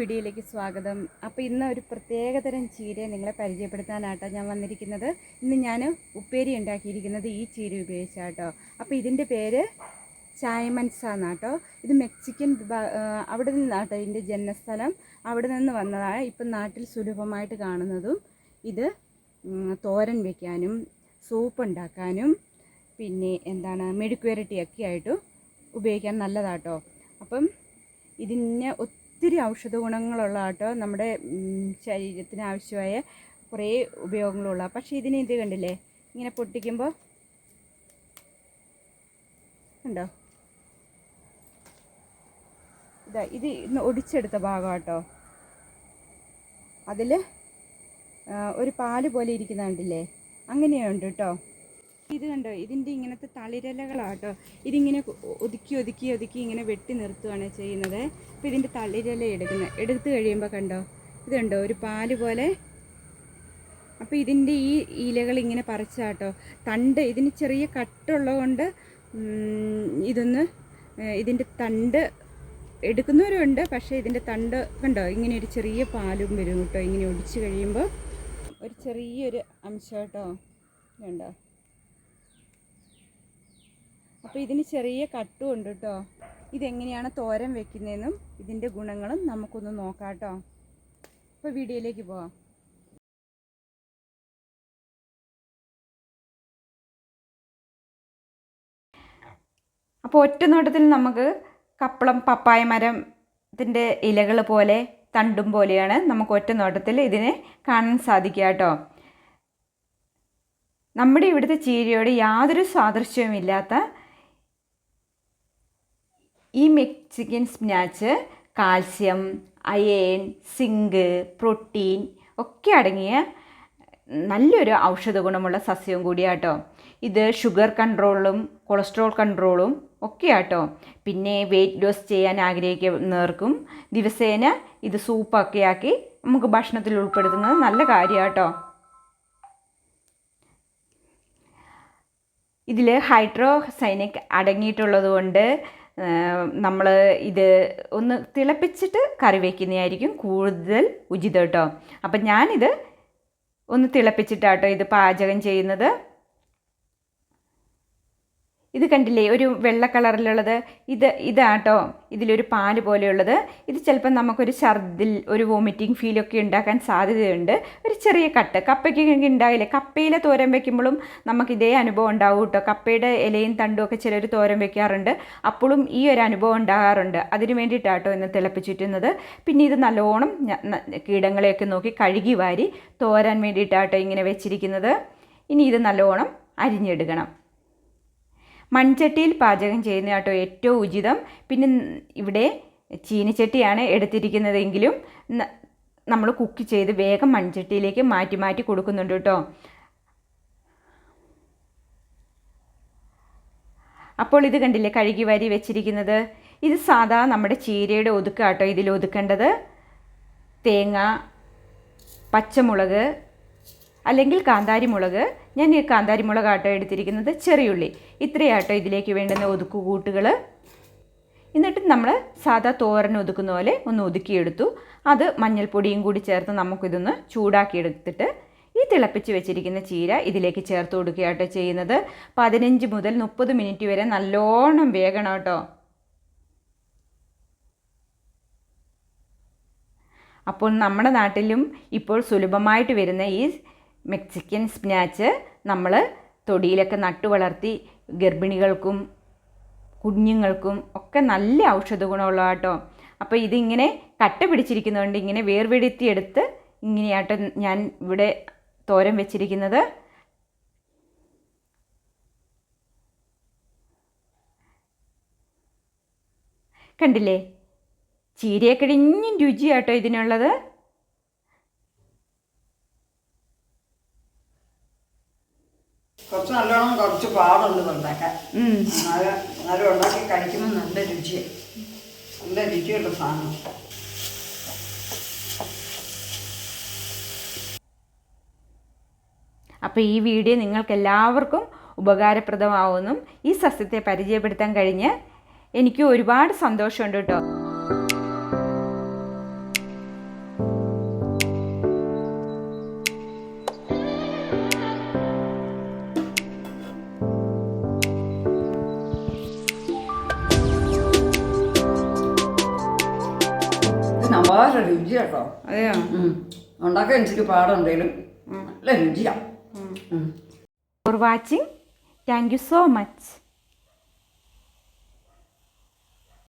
വീഡിയോയിലേക്ക് സ്വാഗതം. അപ്പോൾ ഇന്ന് ഒരു പ്രത്യേകതരം ചീരയെ നിങ്ങളെ പരിചയപ്പെടുത്താനാട്ടോ ഞാൻ വന്നിരിക്കുന്നത്. ഇന്ന് ഞാൻ ഉപ്പേരി ഉണ്ടാക്കിയിരിക്കുന്നത് ഈ ചീര ഉപയോഗിച്ചാട്ടോ. അപ്പോൾ ഇതിന്റെ പേര് ചായമൻസ എന്നാട്ടോ ഇത് മെക്സിക്കൻ അവിടെ നിന്നാട്ടോ ഇതിന്റെ ജന്മസ്ഥലം അവിടെ നിന്ന് വന്നതാണ് ഇപ്പം നാട്ടിൽ സുലഭമായിട്ട് കാണുന്നതും. ഇത് തോരൻ വയ്ക്കാനും സൂപ്പ് ഉണ്ടാക്കാനും പിന്നെ എന്താണ് മെഴുക്കുവരട്ടിയൊക്കെ ആയിട്ടും ഉപയോഗിക്കാൻ നല്ലതാട്ടോ. അപ്പം ഇതിന് ഒത്തിരി ഔഷധ ഗുണങ്ങളുള്ള ആട്ടോ നമ്മുടെ ശരീരത്തിന് ആവശ്യമായ കുറേ ഉപയോഗങ്ങളുള്ള. പക്ഷേ ഇതിന് ഇത് കണ്ടില്ലേ? ഇങ്ങനെ പൊട്ടിക്കുമ്പോൾ ഉണ്ടോ ഇതാ ഇത് ഇന്ന് ഒടിച്ചെടുത്ത ഭാഗം കേട്ടോ അതിൽ ഒരു പാൽ പോലെ ഇരിക്കുന്ന കണ്ടില്ലേ? അങ്ങനെയുണ്ട് കേട്ടോ ഇത് കണ്ടോ? ഇതിന്റെ ഇങ്ങനത്തെ തളിരലകളാട്ടോ. ഇതിങ്ങനെ ഒതുക്കി ഒതുക്കി ഒതുക്കി ഇങ്ങനെ വെട്ടി നിർത്തുകയാണ് ചെയ്യുന്നത്. അപ്പോൾ ഇതിന്റെ തളിരല എടുക്കുന്നത് എടുത്തു കഴിയുമ്പോൾ കണ്ടോ? ഇത് കണ്ടോ? ഒരു പാൽ പോലെ. അപ്പോൾ ഇതിന്റെ ഈ ഇലകൾ ഇങ്ങനെ പറിച്ചാട്ടോ. തണ്ട് ഇതിന് ചെറിയ കട്ടുള്ളത് കൊണ്ട് ഉം, ഇതൊന്ന് ഇതിന്റെ തണ്ട് എടുക്കുന്നവരുണ്ട്. പക്ഷേ ഇതിന്റെ തണ്ട് കണ്ടോ? ഇങ്ങനെ ഒരു ചെറിയ പാലും വരും കേട്ടോ. ഇങ്ങനെ ഒടിച്ച് കഴിയുമ്പോൾ ഒരു ചെറിയൊരു അംശം കേട്ടോ. ഇതുണ്ടോ അപ്പോൾ ഇതിന് ചെറിയ കട്ടും ഉണ്ട് കേട്ടോ. ഇതെങ്ങനെയാണ് തോരൻ വെക്കുന്നതെന്നും ഇതിന്റെ ഗുണങ്ങളും നമുക്കൊന്ന് നോക്കാം കേട്ടോ. അപ്പോൾ വീഡിയോയിലേക്ക് പോവാം. അപ്പോൾ ഒറ്റ നോട്ടത്തിൽ നമുക്ക് കപ്പളം പപ്പായ മരത്തിന്റെ ഇലകൾ പോലെ തണ്ടും പോലെയാണ് നമുക്ക് ഒറ്റ നോട്ടത്തിൽ ഇതിനെ കാണാൻ സാധിക്കുക കേട്ടോ. നമ്മുടെ ഇവിടുത്തെ ചീരയോട് യാതൊരു സാദൃശ്യവുമില്ലാത്ത ഈ Mexican spinach calcium iron zinc protein ഒക്കെ അടങ്ങിയ നല്ലൊരു ഔഷധ ഗുണമുള്ള സസ്യവും കൂടിയാട്ടോ. ഇത് ഷുഗർ കൺട്രോളും കൊളസ്ട്രോൾ കൺട്രോളും ഒക്കെയാട്ടോ. പിന്നെ വെയിറ്റ് ലോസ് ചെയ്യാൻ ആഗ്രഹിക്കുന്നവർക്കും ദിവസേന ഇത് സൂപ്പൊക്കെ ആക്കി നമുക്ക് ഭക്ഷണത്തിൽ ഉൾപ്പെടുത്തുന്നത് നല്ല കാര്യമാട്ടോ ഇതിൽ ഹൈഡ്രോസൈനിക് അടങ്ങിയിട്ടുള്ളത് കൊണ്ട് നമ്മൾ ഇത് ഒന്ന് തിളപ്പിച്ചിട്ട് കറി വയ്ക്കുന്നതായിരിക്കും കൂടുതൽ ഉചിതം കേട്ടോ. അപ്പം ഞാനിത് ഒന്ന് തിളപ്പിച്ചിട്ടാട്ടോ ഇത് പാചകം ചെയ്യുന്നത്. ഇത് കണ്ടില്ലേ? ഒരു വെള്ള കളറിലുള്ളത്. ഇത് ഇതാട്ടോ. ഇതിലൊരു പാൽ പോലെയുള്ളത്. ഇത് ചിലപ്പോൾ നമുക്കൊരു ഛർദിൽ ഒരു വോമിറ്റിംഗ് ഫീലൊക്കെ ഉണ്ടാക്കാൻ സാധ്യതയുണ്ട്. ഒരു ചെറിയ കട്ട്. കപ്പയ്ക്കൊക്കെ ഉണ്ടാവില്ലേ കപ്പയിലെ തോരൻ വെക്കുമ്പോഴും നമുക്ക് ഇതേ അനുഭവം ഉണ്ടാവും കേട്ടോ. കപ്പയുടെ ഇലയും തണ്ടും ഒക്കെ ചിലർ തോരൻ വെക്കാറുണ്ട്. അപ്പോഴും ഈ ഒരു അനുഭവം ഉണ്ടാകാറുണ്ട്. അതിന് വേണ്ടിയിട്ടാട്ടോ ഇന്ന് തിളപ്പിച്ചിട്ടുന്നത്. പിന്നെ ഇത് നല്ലോണം കീടങ്ങളെയൊക്കെ നോക്കി കഴുകി വാരി തോരാൻ വേണ്ടിയിട്ടാട്ടോ ഇങ്ങനെ വെച്ചിരിക്കുന്നത്. ഇനി ഇത് നല്ലോണം അരിഞ്ഞെടുക്കണം. മൺചട്ടിയിൽ പാചകം ചെയ്യുന്ന കേട്ടോ ഏറ്റവും ഉചിതം. പിന്നെ ഇവിടെ ചീനിച്ചട്ടിയാണ് എടുത്തിരിക്കുന്നതെങ്കിലും നമ്മൾ കുക്ക് ചെയ്ത് വേഗം മൺചട്ടിയിലേക്ക് മാറ്റി മാറ്റി കൊടുക്കുന്നുണ്ട് കേട്ടോ. അപ്പോൾ ഇത് കണ്ടില്ലേ കഴുകി വരി വെച്ചിരിക്കുന്നത്? ഇത് സാധാ നമ്മുടെ ചീരയുടെ ഒതുക്കാട്ടോ ഇതിൽ ഒതുക്കേണ്ടത്. തേങ്ങ പച്ചമുളക് അല്ലെങ്കിൽ കാന്താരി മുളക് ഞാൻ ഈ കാന്താരി മുളക് ആട്ടോ എടുത്തിരിക്കുന്നത് ചെറിയുള്ളി. ഇത്രയാട്ടോ ഇതിലേക്ക് വേണ്ടുന്ന ഒതുക്കുകൂട്ടുകൾ. എന്നിട്ട് നമ്മൾ സാധാ തോരൻ ഒതുക്കുന്ന പോലെ ഒന്ന് ഒതുക്കിയെടുത്തു. അത് മഞ്ഞൾപ്പൊടിയും കൂടി ചേർത്ത് നമുക്കിതൊന്ന് ചൂടാക്കിയെടുത്തിട്ട് ഈ തിളപ്പിച്ച് വെച്ചിരിക്കുന്ന ചീര ഇതിലേക്ക് ചേർത്ത് കൊടുക്കുകയാട്ടോ ചെയ്യുന്നത്. പതിനഞ്ച് മുതൽ മുപ്പത് മിനിറ്റ് വരെ നല്ലോണം വേഗണം കേട്ടോ. അപ്പോൾ നമ്മുടെ നാട്ടിലും ഇപ്പോൾ സുലഭമായിട്ട് വരുന്ന ഈ മെക്സിക്കൻ സ്പിനാച്ച് നമ്മൾ തൊടിയിലൊക്കെ നട്ടു വളർത്തി ഗർഭിണികൾക്കും കുഞ്ഞുങ്ങൾക്കും ഒക്കെ നല്ല ഔഷധ ഗുണമുള്ള കേട്ടോ അപ്പോൾ ഇതിങ്ങനെ കട്ട പിടിച്ചിരിക്കുന്നതുകൊണ്ട് ഇങ്ങനെ വേർവെടുത്തിയെടുത്ത് ഇങ്ങനെയാട്ടോ ഞാൻ ഇവിടെ തോരൻ വെച്ചിരിക്കുന്നത്. കണ്ടില്ലേ? ചീരയൊക്കിടിഞ്ഞും രുചിയാട്ടോ ഇതിനുള്ളത്. കുറച്ച് നല്ലോണം കുറച്ച് പാടുണ്ട് ഉണ്ടാക്കാൻ. എന്നാലും എന്നാലും ഉണ്ടാക്കി കഴിക്കുമ്പോൾ നല്ല രുചി. നല്ല രുചിയുള്ള സാധനം. അപ്പോൾ ഈ വീഡിയോ നിങ്ങൾക്ക് എല്ലാവർക്കും ഉപകാരപ്രദമാവുമെന്നും ഈ സസ്യത്തെ പരിചയപ്പെടുത്താൻ കഴിഞ്ഞ് എനിക്ക് ഒരുപാട് സന്തോഷമുണ്ട് കേട്ടോ. അപാര രുചി കേട്ടോ അതെയോ. ഉണ്ടാക്കാൻ എനിക്ക് പാടുണ്ടെങ്കിലും നല്ല രുചിയാണ് for watching thank you so much